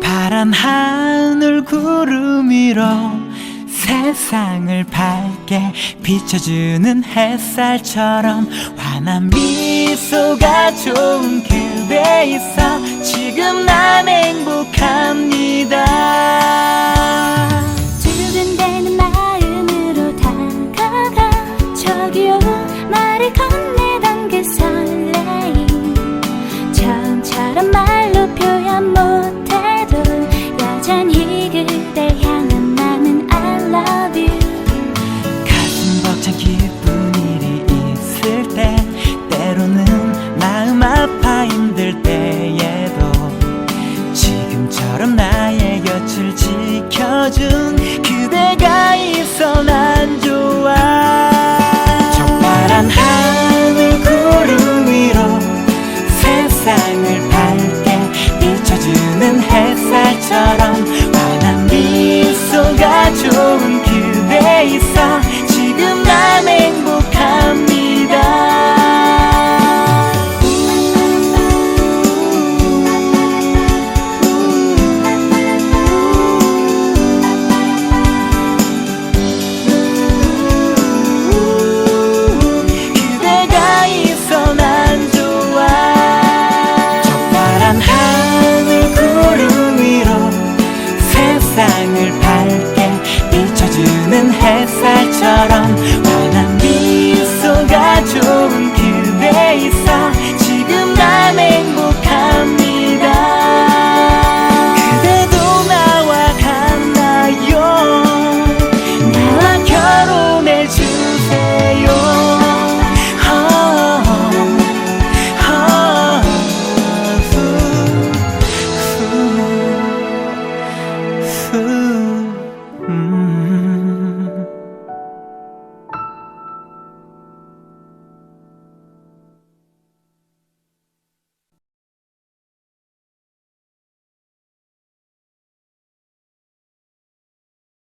파란 하늘 구름 위로 세상을 밝게 비춰주는 햇살처럼 환한 미소가 좋은 그대 있어 지금 난 행복합니다. 두근대는 마음으로 다가가 저기요 말을 건 힘들 때에도 지금처럼 나의 곁을 지켜준 밝게 비춰주는 햇살처럼